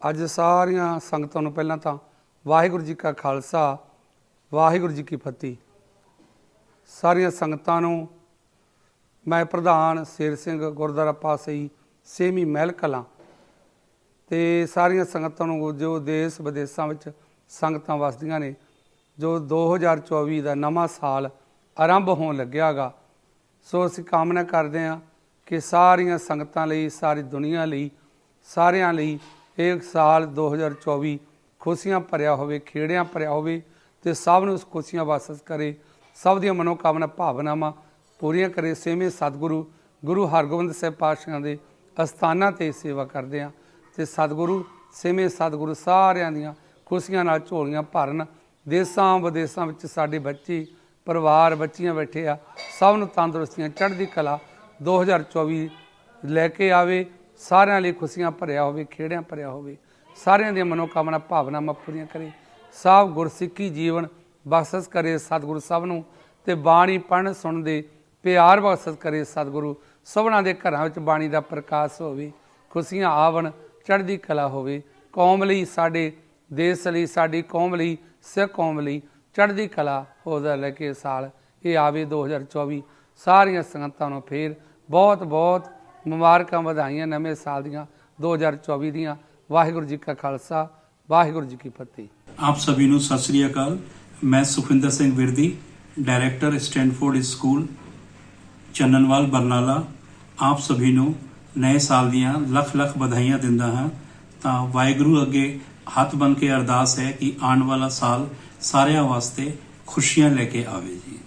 ਅੱਜ ਸਾਰੀਆਂ ਸੰਗਤਾਂ ਨੂੰ ਪਹਿਲਾਂ ਤਾਂ ਵਾਹਿਗੁਰੂ ਜੀ ਕਾ ਖਾਲਸਾ, ਵਾਹਿਗੁਰੂ ਜੀ ਕੀ ਫਤਿਹ। ਸਾਰੀਆਂ ਸੰਗਤਾਂ ਨੂੰ ਮੈਂ ਪ੍ਰਧਾਨ ਸ਼ੇਰ ਸਿੰਘ ਗੁਰਦੁਆਰਾ ਪਾਸਈ ਸੇਮੀ ਮਹਿਲ ਕਲਾਂ ਤੇ ਸਾਰੀਆਂ ਸੰਗਤਾਂ ਨੂੰ ਜੋ ਦੇਸ਼ ਵਿਦੇਸ਼ਾਂ ਵਿੱਚ ਸੰਗਤਾਂ ਵਸਦੀਆਂ ਨੇ, ਜੋ 2024 ਦਾ ਨਵਾਂ ਸਾਲ ਆਰੰਭ ਹੋਣ ਲੱਗਿਆਗਾ, ਸੋ ਅਸੀਂ ਕਾਮਨਾ ਕਰਦੇ ਹਾਂ ਕਿ ਸਾਰੀਆਂ ਸੰਗਤਾਂ ਲਈ, ਸਾਰੀ ਦੁਨੀਆ ਲਈ, ਸਾਰਿਆਂ ਲਈ ਇਹ ਸਾਲ 2024 ਖੁਸ਼ੀਆਂ ਭਰਿਆ ਹੋਵੇ, ਖੇੜਿਆਂ ਭਰਿਆ ਹੋਵੇ ਤੇ ਸਭ ਨੂੰ ਉਸ ਖੁਸ਼ੀਆਂ ਵਾਸਸ ਕਰੇ। ਸਭ ਦੀਆਂ ਮਨੋਕਾਮਨਾ, ਭਾਵਨਾਵਾਂ ਪੂਰੀਆਂ ਕਰੇ। ਸੇਵੇਂ ਸਤਿਗੁਰੂ, ਗੁਰੂ ਹਰਗੋਬਿੰਦ ਸਾਹਿਬ ਪਾਤਸ਼ਾਹ ਦੇ ਅਸਥਾਨਾਂ ਤੇ ਸੇਵਾ ਕਰਦੇ ਆ ਤੇ ਸਤਿਗੁਰੂ, ਸੇਵੇਂ ਸਤਿਗੁਰੂ ਸਾਰਿਆਂ ਦੀਆਂ ਖੁਸ਼ੀਆਂ ਨਾਲ ਝੋਲੀਆਂ ਭਰਨ। ਦੇਸਾਂ ਵਿਦੇਸਾਂ ਵਿੱਚ ਸਾਡੇ ਬੱਚੇ, ਪਰਿਵਾਰ, ਬੱਚੀਆਂ ਬੈਠੇ ਆ। ਸਭ ਨੂੰ ਤੰਦਰੁਸਤੀਆਂ, ਚੜ੍ਹਦੀ ਕਲਾ 2024 ਲੈ ਕੇ ਆਵੇ। ਸਾਰਿਆਂ ਲਈ ਖੁਸ਼ੀਆਂ ਭਰਿਆ ਹੋਵੇ, ਖੇੜਿਆਂ ਭਰਿਆ ਹੋਵੇ, ਸਾਰਿਆਂ ਦੀਆਂ ਮਨੋਕਾਮਨਾ, ਭਾਵਨਾਵਾਂ ਪੂਰੀਆਂ ਕਰੇ। ਸਭ ਗੁਰਸਿੱਖੀ ਜੀਵਨ ਬਖਸ਼ਿਸ਼ ਕਰੇ ਸਤਿਗੁਰੂ ਸਭ ਨੂੰ ਤੇ ਬਾਣੀ ਪੜ੍ਹਨ ਸੁਣਨ ਦੇ ਪਿਆਰ ਬਖਸ਼ਿਸ਼ ਕਰੇ ਸਤਿਗੁਰੂ। ਸਭਨਾਂ ਦੇ ਘਰਾਂ ਵਿੱਚ ਬਾਣੀ ਦਾ ਪ੍ਰਕਾਸ਼ ਹੋਵੇ, ਖੁਸ਼ੀਆਂ ਆਵਣ, ਚੜ੍ਹਦੀ ਕਲਾ ਹੋਵੇ। ਕੌਮ ਲਈ ਸਾਡੇ ਦੇਸ਼ ਲਈ, ਸਾਡੀ ਕੌਮ ਲਈ, ਸਿੱਖ ਕੌਮ ਲਈ ਚੜ੍ਹਦੀ ਕਲਾ ਹੋਦਾ ਲੈ ਕੇ ਸਾਲ। ਇਹ ਆਵੇ 2024 ਸਾਰੀਆਂ ਸੰਗਤਾਂ ਨੂੰ ਫੇਰ ਬਹੁਤ ਬਹੁਤ ਮੁਬਾਰਕਾਂ ਵਧਾਈਆਂ ਨਵੇਂ ਸਾਲ ਦੀਆਂ 2024 ਦੀਆਂ। ਵਾਹਿਗੁਰੂ ਜੀ ਕਾ ਖਾਲਸਾ ਵਾਹਿਗੁਰੂ ਜੀ ਕੀ ਫਤਿਹ। ਆਪ ਸਭੀ ਨੂੰ ਸਤਿ ਸ੍ਰੀ ਅਕਾਲ। ਮੈਂ Sukhwinder Singh Virdi director Stanford school Channanwal Barnala. ਆਪ ਸਭੀ ਨੂੰ ਨਵੇਂ ਸਾਲ ਦੀਆਂ ਲੱਖ ਲੱਖ ਵਧਾਈਆਂ ਦਿੰਦਾ ਹਾਂ। ਤਾਂ ਵਾਹਿਗੁਰੂ ਅੱਗੇ ਹੱਥ ਬਨ ਕੇ ਅਰਦਾਸ ਹੈ ਕਿ ਆਉਣ ਵਾਲਾ ਸਾਲ ਸਾਰਿਆਂ ਵਾਸਤੇ ਖੁਸ਼ੀਆਂ ਲੈ ਕੇ ਆਵੇ ਜੀ।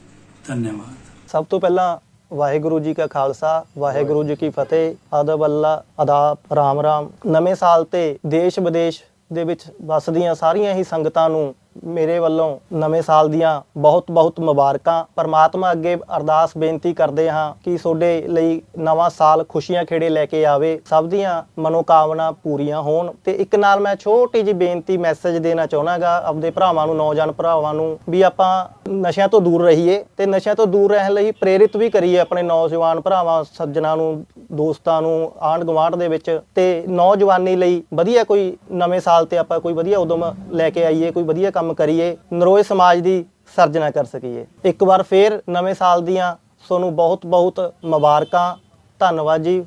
ਧੰਨਵਾਦ। ਸਭ ਤੋਂ ਪਹਿਲਾਂ ਵਾਹਿਗੁਰੂ ਜੀ ਕਾ ਖਾਲਸਾ, ਵਾਹਿਗੁਰੂ ਜੀ ਕੀ ਫਤਿਹ। ਆਦਬ ਅੱਲਾ ਆਦਾਬ ਰਾਮ ਰਾਮ। ਨਵੇਂ ਸਾਲ ਤੇ ਦੇਸ਼ ਵਿਦੇਸ਼ ਦੇ ਵਿੱਚ ਵਸਦੀਆਂ ਸਾਰੀਆਂ ਹੀ ਸੰਗਤਾਂ ਨੂੰ ਮੇਰੇ ਵੱਲੋਂ ਨਵੇਂ ਸਾਲ ਦੀਆਂ ਬਹੁਤ ਬਹੁਤ ਮੁਬਾਰਕਾਂ। ਪਰਮਾਤਮਾ ਅੱਗੇ ਅਰਦਾਸ ਬੇਨਤੀ ਕਰਦੇ ਹਾਂ ਕਿ ਤੁਹਾਡੇ ਲਈ ਨਵਾਂ ਸਾਲ ਖੁਸ਼ੀਆਂ ਖੇੜੇ ਲੈ ਕੇ ਆਵੇ। ਸਭ ਦੀਆਂ ਮਨੋਕਾਮਨਾ ਪੂਰੀਆਂ ਹੋਣ ਤੇ ਇੱਕ ਨਾਲ ਮੈਂ ਛੋਟੀ ਜੀ ਬੇਨਤੀ, ਮੈਸੇਜ ਦੇਣਾ ਚਾਹਣਾਗਾ ਆਪਦੇ ਭਰਾਵਾਂ ਨੂੰ, ਨੌਜਵਾਨ ਭਰਾਵਾਂ ਨੂੰ ਵੀ ਆਪਾਂ ਨਸ਼ਿਆਂ ਤੋਂ ਦੂਰ ਰਹੀਏ ਤੇ ਨਸ਼ਿਆਂ ਤੋਂ ਦੂਰ ਰਹਿਣ ਲਈ ਪ੍ਰੇਰਿਤ ਵੀ ਕਰੀਏ ਆਪਣੇ ਨੌਜਵਾਨ ਭਰਾਵਾਂ, ਸੱਜਣਾ ਨੂੰ, ਦੋਸਤਾਂ ਨੂੰ ਆਂਢ ਗੁਆਂਢ ਦੇ ਵਿੱਚ ਤੇ ਨੌਜਵਾਨੀ ਲਈ ਵਧੀਆ ਕੋਈ ਨਵੇਂ ਸਾਲ ਤੇ ਆਪਾਂ ਕੋਈ ਵਧੀਆ ਉਦਮ ਲੈ ਕੇ ਆਈਏ, ਕੋਈ ਵਧੀਆ ਕੰਮ ਕਰੀਏ, ਨਰੋਏ ਸਮਾਜ ਦੀ ਸਰਜਨਾ ਕਰ ਸਕੀਏ। ਇੱਕ ਵਾਰ ਫੇਰ ਨਵੇਂ ਸਾਲ ਦੀਆਂ ਤੁਹਾਨੂੰ ਬਹੁਤ ਬਹੁਤ ਮੁਬਾਰਕਾਂ। ਧੰਨਵਾਦ ਜੀ।